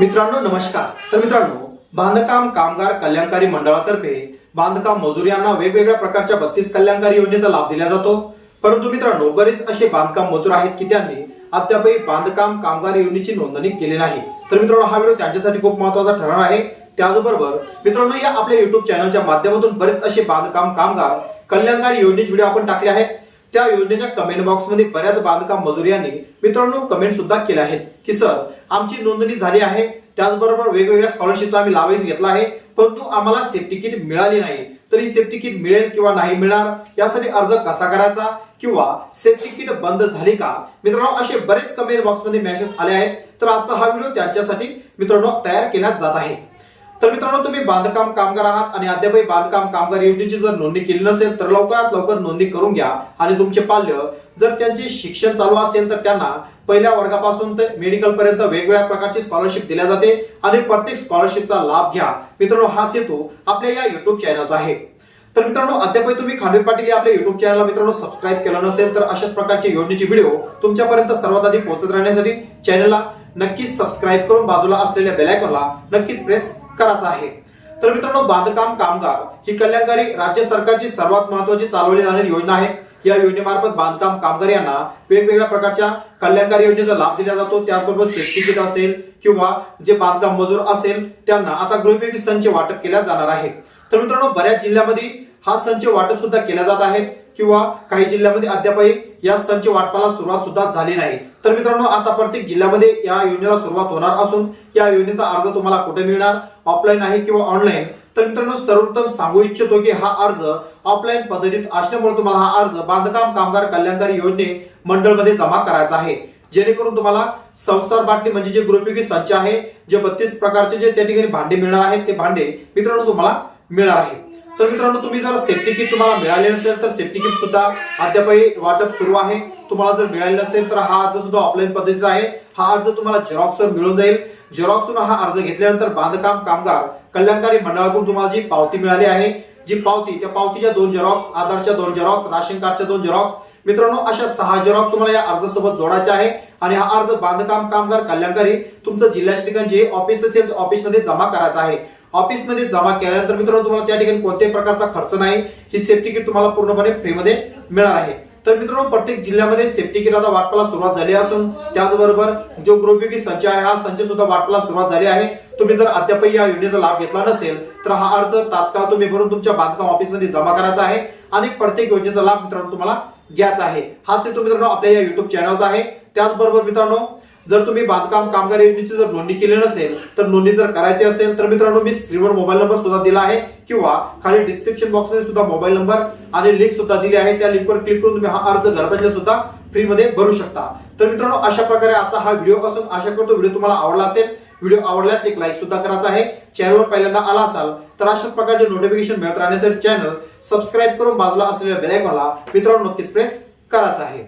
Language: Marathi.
मित्रांनो नमस्कार. तर मित्रांनो बांधकाम कामगार कल्याणकारी मंडळातर्फे बांधकाम मजूर यांना वेगवेगळ्या प्रकारच्या बत्तीस कल्याणकारी योजनेचा लाभ दिला जातो. परंतु मित्रांनो बरेच असे बांधकाम मजूर आहेत की त्यांनी अद्यापही बांधकाम कामगार योजनेची नोंदणी केली नाही. तर मित्रांनो हा व्हिडिओ त्यांच्यासाठी खूप महत्त्वाचा ठरणार आहे. त्याचबरोबर मित्रांनो या आपल्या युट्यूब चॅनलच्या माध्यमातून बरेच असे बांधकाम कामगार कल्याणकारी योजनेचे व्हिडिओ आपण टाकले आहेत. त्या योजनेच्या कमेंट बॉक्समध्ये बऱ्याच बांधकाम मजूर यांनी मित्रांनो कमेंट सुद्धा केल्या आहेत की सर आमची नोंदणी झाली आहे. त्याचबरोबर वेगवेगळ्या स्कॉलरशिपला आम्ही लाभ घेतला आहे. परंतु आम्हाला सेफ्टी किट मिळाली नाही. तर ही सेफ्टी किट मिळेल किंवा नाही मिळणार? यासाठी अर्ज कसा करायचा? किंवा सेफ्टी किट बंद झाली का? मित्रांनो असे बरेच कमेंट बॉक्समध्ये मेसेज आले आहेत. तर आजचा हा व्हिडिओ त्यांच्यासाठी मित्रांनो तयार केला जात आहे. तर मित्रांनो तुम्ही बांधकाम कामगार आहात आणि अद्यापही बांधकाम कामगार योजनेची जर नोंदणी केली नसेल तर लवकरात लवकर नोंदणी करून घ्या आणि तुमचे पाल्य जर त्यांचे शिक्षण चालू असेल तर त्यांना पहिल्या वर्गापासून ते मेडिकल पर्यंत वेगवेगळ्या प्रकारची स्कॉलरशिप दिल्या जाते आणि प्रत्येक स्कॉलरशिपचा लाभ घ्या. मित्रांनो हाच हेतू आपल्या या युट्यूब चॅनलचा आहे. तर मित्रांनो अद्यापही तुम्ही खानवी पाटील या आपल्या युट्यूब चॅनलला मित्रांनो सबस्क्राईब केलं नसेल तर अशाच प्रकारचे योजनेचे व्हिडिओ तुमच्यापर्यंत सर्वात आधी पोहोचत राहण्यासाठी चॅनलला नक्कीच सबस्क्राईब करून बाजूला असलेल्या बेलायकॉनला नक्कीच प्रेस करत आहे. तर मित्रांनो बांधकाम कामगार ही कल्याणकारी राज्य सरकारची सर्वात महत्वाची चालवली जाणारी योजना आहे. या योजनेमार्फत बांधकाम कामगार यांना वेगवेगळ्या प्रकारच्या कल्याणकारी योजनेचा लाभ दिला जातो. त्याचबरोबर सेफ्टी किट असेल किंवा जे बांधकाम मजूर असेल त्यांना आता गृहोपयोगी संच वाटप केल्या जाणार आहे. तर मित्रांनो बऱ्याच जिल्ह्यामध्ये हा संच वाटप सुद्धा केला जात आहेत. किंवा काही जिल्ह्यामध्ये अद्यापही या संच वाटपाला सुरुवात सुद्धा झाली नाही. तर मित्रांनो आता प्रत्येक जिल्ह्यामध्ये या योजनेला सुरुवात होणार असून या योजनेचा अर्ज तुम्हाला कुठे मिळणार ऑफलाईन आहे किंवा ऑनलाईन तर मित्रांनो सर्वोत्तम सांगू इच्छितो की हा अर्ज ऑफलाईन पद्धतीत असल्यामुळे तुम्हाला हा अर्ज बांधकाम कामगार कल्याणकारी योजने मंडळमध्ये जमा करायचा आहे. जेणेकरून तुम्हाला संसार बाटली म्हणजे जे गृहोपयोगी संच आहे जे बत्तीस प्रकारचे जे त्या ठिकाणी भांडे मिळणार आहेत ते भांडे मित्रांनो तुम्हाला मिळणार आहे तर मित्रांनो तुम्ही जर सेफ्टी किट तुम्हाला मिळाली नसेल तर सेफ्टी किट सुद्धा अद्यापही वाटप सुरू आहे. तुम्हाला जर मिळाली नसेल तर हा अर्ज सुद्धा ऑफलाईन पद्धतीचा आहे. हा अर्ज तुम्हाला झेरॉक्सवर मिळून जाईल. झेरॉक्सवर हा अर्ज घेतल्यानंतर बांधकाम कामगार कल्याणकारी मंडळाकडून तुम्हाला जी पावती मिळाली आहे जी पावती त्या पावतीच्या दोन झेरॉक्स आधारच्या दोन झेरॉक्स राशन कार्डच्या दोन झेरॉक्स मित्रांनो अशा सहा झेरॉक्स तुम्हाला या अर्जासोबत जोडायचे आहे आणि हा अर्ज बांधकाम कामगार कल्याणकारी तुमचं जिल्ह्याच्या ठिकाणी जे ऑफिस असेल ऑफिसमध्ये जमा करायचा आहे. ऑफिसमध्ये जमा केल्यानंतर मित्रांनो तुम्हाला त्या ठिकाणी कोणत्याही प्रकारचा खर्च नाही. ही सेफ्टी किट तुम्हाला पूर्णपणे फ्रीमध्ये मिळणार आहे. तर मित्रांनो प्रत्येक जिल्ह्यामध्ये सेफ्टी किट आता वाटपाला सुरुवात झाली असून त्याचबरोबर जो गृहोपयोगी संच आहे हा संच सुद्धा वाटपाला सुरुवात झाली आहे. तुम्ही जर अद्यापही या योजनेचा लाभ घेतला नसेल तर हा अर्ज तात्काळ तुम्ही भरून तुमच्या बांधकाम ऑफिसमध्ये जमा करायचा आहे आणि प्रत्येक योजनेचा लाभ मित्रांनो तुम्हाला घ्यायचा आहे. हाच हेतू मित्रांनो आपल्या या युट्यूब चॅनलचा आहे. त्याचबरोबर मित्रांनो जर तुम्ही बांधकाम कामगार योजनेची जर नोंदणी केली नसेल तर नोंदणी जर करायची असेल तर मित्रांनो मी स्क्रीनवर मोबाईल नंबर सुद्धा दिला आहे किंवा खाली डिस्क्रिप्शन बॉक्समध्ये सुद्धा मोबाईल नंबर आणि लिंक सुद्धा दिली आहे. त्या लिंकवर क्लिक करून तुम्ही हा अर्ज घरबसल्या सुद्धा फ्रीमध्ये भरू शकता. तर मित्रांनो अशा प्रकारे आजचा हा व्हिडिओ असून आशा करतो व्हिडिओ तुम्हाला आवडला असेल. व्हिडिओ आवडल्यास एक लाईक सुद्धा करायचा आहे. चॅनलवर पहिल्यांदा आला असाल तर अशाच प्रकारचे नोटिफिकेशन मिळत राहण्यासाठी चॅनल सबस्क्राईब करून बाजूला असलेल्या बेलायकॉनला मित्रांनो नक्कीच प्रेस करायचा आहे.